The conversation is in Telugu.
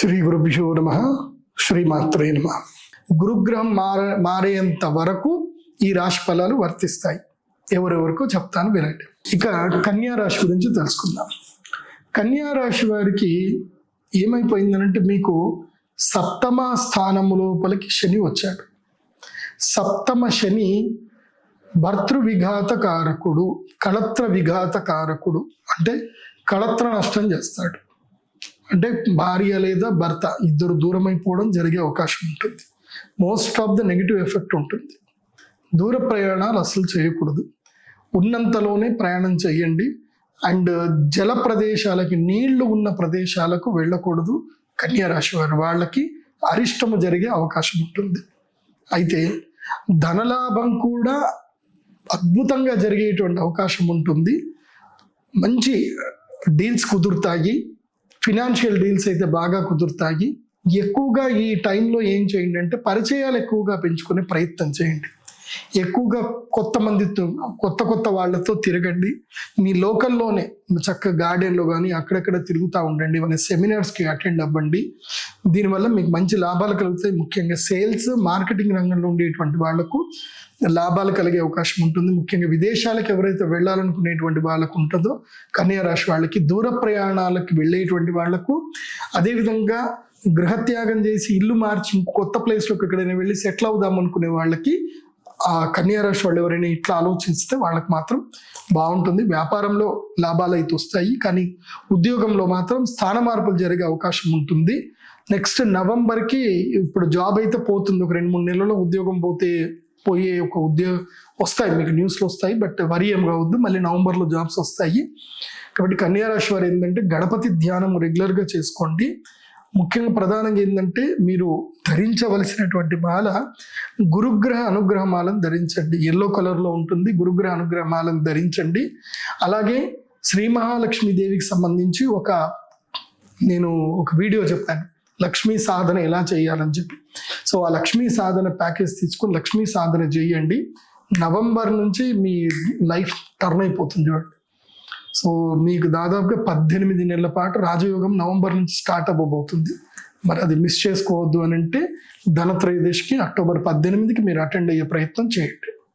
శ్రీ గురుభ్యో నమ. శ్రీమాత్రే నమ. గురుగ్రహం మార మారేంత వరకు ఈ రాశి ఫలాలు వర్తిస్తాయి. ఎవరెవరికో చెప్తాను వినండి. ఇక కన్యా రాశి గురించి తెలుసుకుందాం. కన్యా రాశి వారికి ఏమైపోయిందనంటే మీకు సప్తమ స్థానము లోపలికి శని వచ్చాడు. సప్తమ శని భర్తృ విఘాత కారకుడు కళత్ర విఘాత కారకుడు అంటే కళత్ర నష్టం చేస్తాడు. అంటే భార్య లేదా భర్త ఇద్దరు దూరం అయిపోవడం జరిగే అవకాశం ఉంటుంది. Most of the negative effect ఉంటుంది. దూర ప్రయాణాలు అసలు చేయకూడదు. ఉన్నంతలోనే ప్రయాణం చేయండి. అండ్ జల ప్రదేశాలకి నీళ్ళు ఉన్న ప్రదేశాలకు వెళ్ళకూడదు. కన్యా రాశి వారు వాళ్ళకి అరిష్టము జరిగే అవకాశం ఉంటుంది. అయితే ధనలాభం కూడా అద్భుతంగా జరిగేటువంటి అవకాశం ఉంటుంది. మంచి డీల్స్ కుదురుతాయి. ఫినాన్షియల్ డీల్స్ అయితే బాగా కుదురుతాయి. ఎక్కువగా ఈ టైంలో ఏం చేయండి అంటే పరిచయాలు ఎక్కువగా పెంచుకునే ప్రయత్నం చేయండి. ఎక్కువగా కొత్త మందితో కొత్త కొత్త వాళ్ళతో తిరగండి. మీ లోకల్లోనే చక్క గార్డెన్లో కానీ అక్కడక్కడ తిరుగుతూ ఉండండి. మన సెమినార్స్కి అటెండ్ అవ్వండి. దీనివల్ల మీకు మంచి లాభాలు కలుగుతాయి. ముఖ్యంగా సేల్స్ మార్కెటింగ్ రంగంలో ఉండేటువంటి వాళ్ళకు లాభాలు కలిగే అవకాశం ఉంటుంది. ముఖ్యంగా విదేశాలకు ఎవరైతే వెళ్ళాలనుకునేటువంటి వాళ్ళకు ఉంటుందో కన్యారాశి వాళ్ళకి దూర ప్రయాణాలకు వెళ్ళేటువంటి వాళ్ళకు అదేవిధంగా గృహత్యాగం చేసి ఇల్లు మార్చి కొత్త ప్లేస్లోకి ఎక్కడైనా వెళ్ళి సెటిల్ అవుదాం అనుకునే వాళ్ళకి ఆ కన్యారాశి వాళ్ళు ఎవరైనా ఇట్లా ఆలోచిస్తే వాళ్ళకి మాత్రం బాగుంటుంది. వ్యాపారంలో లాభాలు అయితే వస్తాయి. కానీ ఉద్యోగంలో మాత్రం స్థాన మార్పులు జరిగే అవకాశం ఉంటుంది. నెక్స్ట్ నవంబర్కి ఇప్పుడు జాబ్ అయితే పోతుంది. ఒక రెండు మూడు నెలల్లో ఉద్యోగం పోతే పోయే ఒక ఉద్యోగ వస్తాయి. మీకు న్యూస్లో వస్తాయి. బట్ వరి ఏం కావద్దు. మళ్ళీ నవంబర్లో జాబ్స్ వస్తాయి. కాబట్టి కన్యారాశి వారు ఏంటంటే గణపతి ధ్యానం రెగ్యులర్గా చేసుకోండి. ముఖ్యంగా ప్రధానంగా ఏంటంటే మీరు ధరించవలసినటువంటి మాల గురుగ్రహ అనుగ్రహ మాలను ధరించండి. ఎల్లో కలర్లో ఉంటుంది. గురుగ్రహ అనుగ్రహ మాలను ధరించండి. అలాగే శ్రీ మహాలక్ష్మీదేవికి సంబంధించి ఒక నేను ఒక వీడియో చెప్పాను. లక్ష్మీ సాధన ఎలా చేయాలని చెప్పి. సో ఆ లక్ష్మీ సాధన ప్యాకేజ్ తీసుకుని లక్ష్మీ సాధన చేయండి. నవంబర్ నుంచి మీ లైఫ్ టర్న్ అయిపోతుంది చూడండి. సో మీకు దాదాపుగా పద్దెనిమిది నెలల పాటు రాజయోగం నవంబర్ నుంచి స్టార్ట్ అవ్వబోతుంది. మరి అది మిస్ చేసుకోవద్దు అని అంటే ధనత్రయోదశికి అక్టోబర్ పద్దెనిమిదికి మీరు అటెండ్ అయ్యే ప్రయత్నం చేయండి.